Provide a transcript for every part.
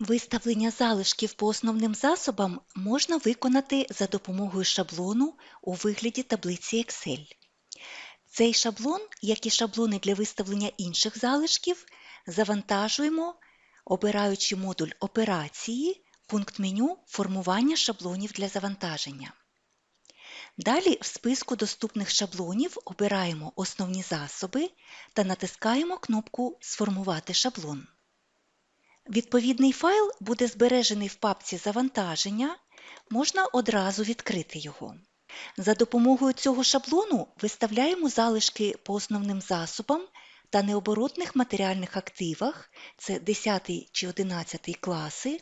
Виставлення залишків по основним засобам можна виконати за допомогою шаблону у вигляді таблиці Excel. Цей шаблон, як і шаблони для виставлення інших залишків, завантажуємо, обираючи модуль Операції, пункт меню Формування шаблонів для завантаження. Далі в списку доступних шаблонів обираємо Основні засоби та натискаємо кнопку Сформувати шаблон. Відповідний файл буде збережений в папці Завантаження, можна одразу відкрити його. За допомогою цього шаблону виставляємо залишки по основним засобам та необоротних матеріальних активах, це 10 чи 11 класи,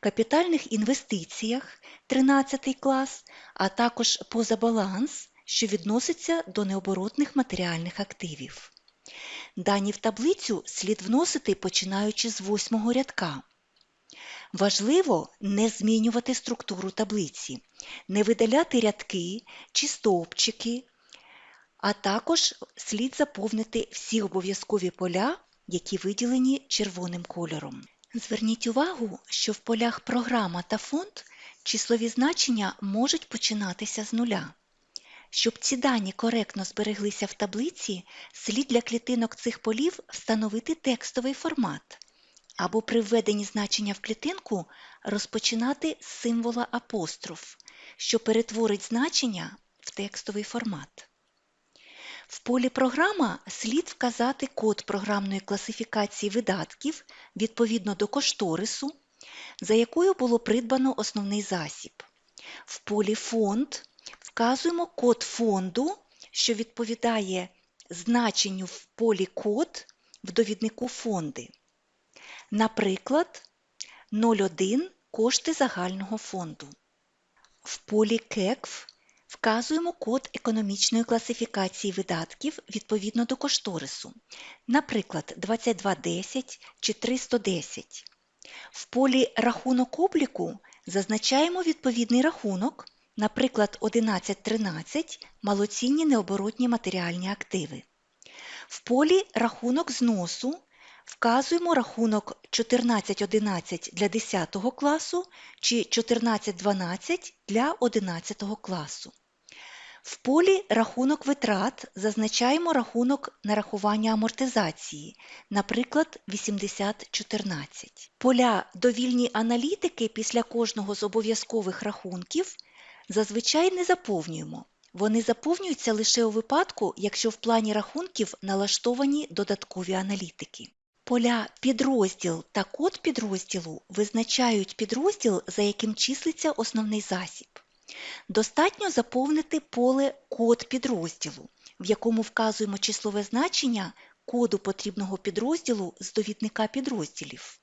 капітальних інвестиціях 13 клас, а також позабаланс, що відноситься до необоротних матеріальних активів. Дані в таблицю слід вносити починаючи з восьмого рядка. Важливо не змінювати структуру таблиці, не видаляти рядки чи стовпчики, а також слід заповнити всі обов'язкові поля, які виділені червоним кольором. Зверніть увагу, що в полях Програма та фонд числові значення можуть починатися з нуля. Щоб ці дані коректно збереглися в таблиці, слід для клітинок цих полів встановити текстовий формат або при введенні значення в клітинку розпочинати з символа апостроф, що перетворить значення в текстовий формат. В полі Програма слід вказати код програмної класифікації видатків відповідно до кошторису, за якою було придбано основний засіб. В полі Фонд вказуємо код фонду, що відповідає значенню в полі код в довіднику фонди. Наприклад, 01 кошти загального фонду. В полі КЕКФ вказуємо код економічної класифікації видатків відповідно до кошторису, наприклад, 2210 чи 310. В полі Рахунок обліку зазначаємо відповідний рахунок, наприклад, 1113 малоцінні необоротні матеріальні активи. В полі Рахунок зносу вказуємо рахунок 1411 для 10 класу чи 1412 для 11 класу. В полі Рахунок витрат зазначаємо рахунок нарахування амортизації, наприклад, 8014. Поля Довільні аналітики після кожного з обов'язкових рахунків зазвичай не заповнюємо. Вони заповнюються лише у випадку, якщо в плані рахунків налаштовані додаткові аналітики. Поля підрозділ та код підрозділу визначають підрозділ, за яким числиться основний засіб. Достатньо заповнити поле Код підрозділу, в якому вказуємо числове значення коду потрібного підрозділу з довідника підрозділів.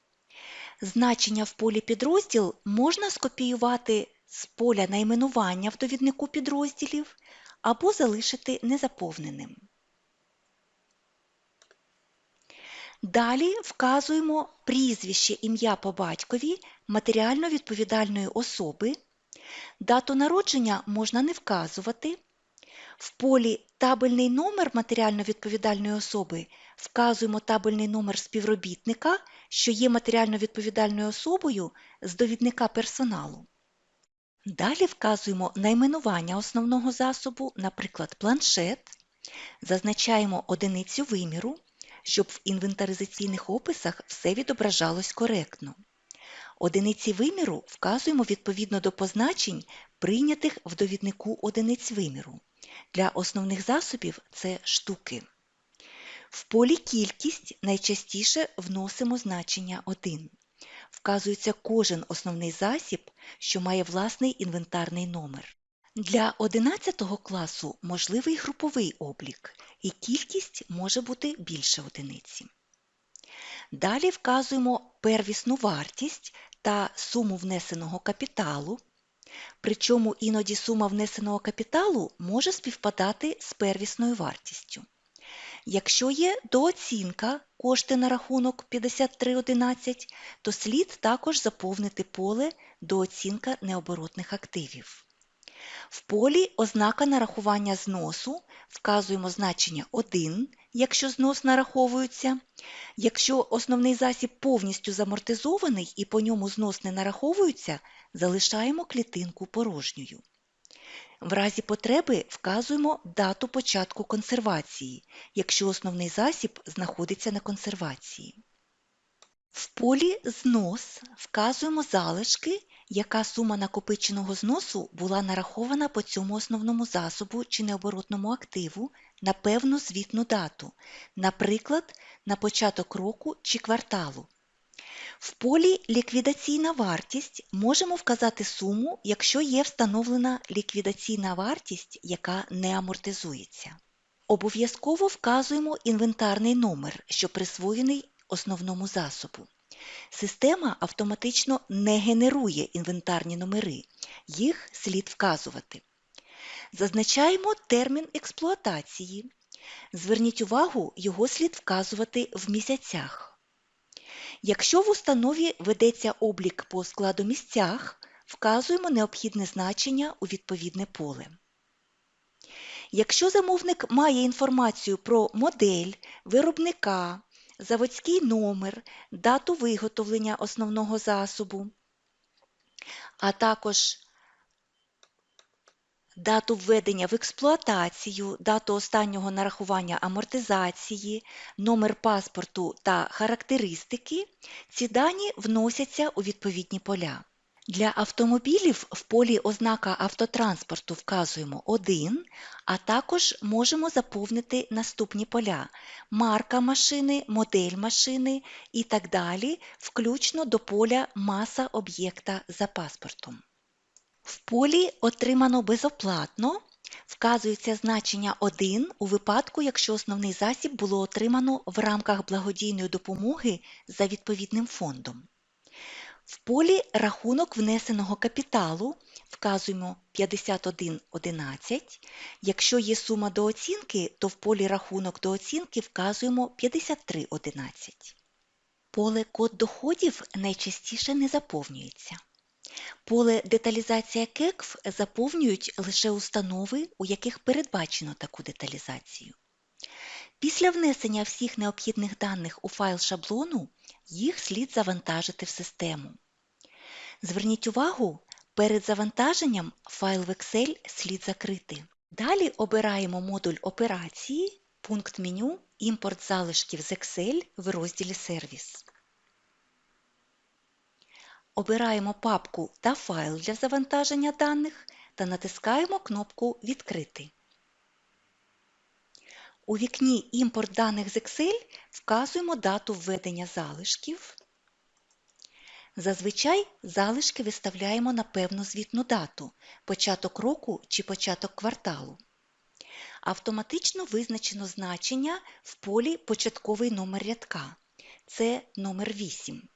Значення в полі підрозділ можна скопіювати з поля найменування в довіднику підрозділів або залишити незаповненим. Далі вказуємо прізвище ім'я по батькові матеріально відповідальної особи. Дату народження можна не вказувати. В полі Табельний номер матеріально відповідальної особи вказуємо табельний номер співробітника, що є матеріально відповідальною особою з довідника персоналу. Далі вказуємо найменування основного засобу, наприклад, планшет, зазначаємо одиницю виміру, щоб в інвентаризаційних описах все відображалось коректно. Одиниці виміру вказуємо відповідно до позначень, прийнятих в довіднику одиниць виміру. Для основних засобів це штуки. В полі кількість найчастіше вносимо значення 1. Вказується кожен основний засіб, що має власний інвентарний номер. Для 11 класу можливий груповий облік, і кількість може бути більше одиниці. Далі вказуємо первісну вартість та суму внесеного капіталу, причому іноді сума внесеного капіталу може співпадати з первісною вартістю. Якщо є дооцінка кошти на рахунок 5311, то слід також заповнити поле дооцінка необоротних активів. В полі ознака нарахування зносу вказуємо значення 1 якщо знос нараховується. Якщо основний засіб повністю замортизований і по ньому знос не нараховується, залишаємо клітинку порожньою. В разі потреби вказуємо дату початку консервації, якщо основний засіб знаходиться на консервації. В полі «Знос» вказуємо залишки, яка сума накопиченого зносу була нарахована по цьому основному засобу чи необоротному активу на певну звітну дату, наприклад, на початок року чи кварталу. В полі «Ліквідаційна вартість» можемо вказати суму, якщо є встановлена ліквідаційна вартість, яка не амортизується. Обов'язково вказуємо інвентарний номер, що присвоєний основному засобу. Система автоматично не генерує інвентарні номери, їх слід вказувати. Зазначаємо термін експлуатації. Зверніть увагу, його слід вказувати в місяцях. Якщо в установі ведеться облік по складу місцях, вказуємо необхідне значення у відповідне поле. Якщо замовник має інформацію про модель, виробника, заводський номер, дату виготовлення основного засобу, а також дату введення в експлуатацію, дату останнього нарахування амортизації, номер паспорту та характеристики, ці дані вносяться у відповідні поля. Для автомобілів в полі ознака автотранспорту вказуємо 1, а також можемо заповнити наступні поля марка машини, модель машини і так далі, включно до поля маса об'єкта за паспортом. В полі «Отримано безоплатно» вказується значення 1 у випадку, якщо основний засіб було отримано в рамках благодійної допомоги за відповідним фондом. В полі «Рахунок внесеного капіталу» вказуємо 51.11. Якщо є сума до оцінки, то в полі «Рахунок до оцінки» вказуємо 53.11. Поле «Код доходів» найчастіше не заповнюється. Поле «Деталізація КЕКВ» заповнюють лише установи, у яких передбачено таку деталізацію. Після внесення всіх необхідних даних у файл шаблону їх слід завантажити в систему. Зверніть увагу, перед завантаженням файл в Excel слід закрити. Далі обираємо модуль операції, пункт меню Імпорт залишків з Excel в розділі Сервіс. Обираємо папку та файл для завантаження даних та натискаємо кнопку Відкрити. У вікні Імпорт даних з Excel вказуємо дату введення залишків. Зазвичай залишки виставляємо на певну звітну дату – початок року чи початок кварталу. Автоматично визначено значення в полі Початковий номер рядка – це номер 8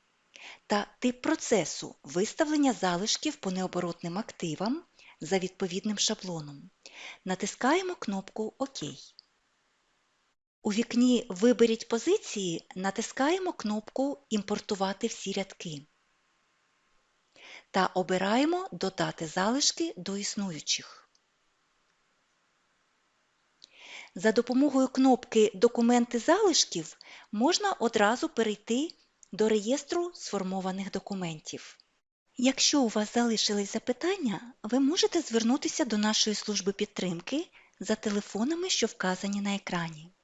та тип процесу виставлення залишків по необоротним активам за відповідним шаблоном. Натискаємо кнопку ОК. У вікні Виберіть позиції натискаємо кнопку Імпортувати всі рядки та обираємо Додати залишки до існуючих. За допомогою кнопки Документи залишків можна одразу перейти до реєстру сформованих документів. Якщо у вас залишились запитання, ви можете звернутися до нашої служби підтримки за телефонами, що вказані на екрані.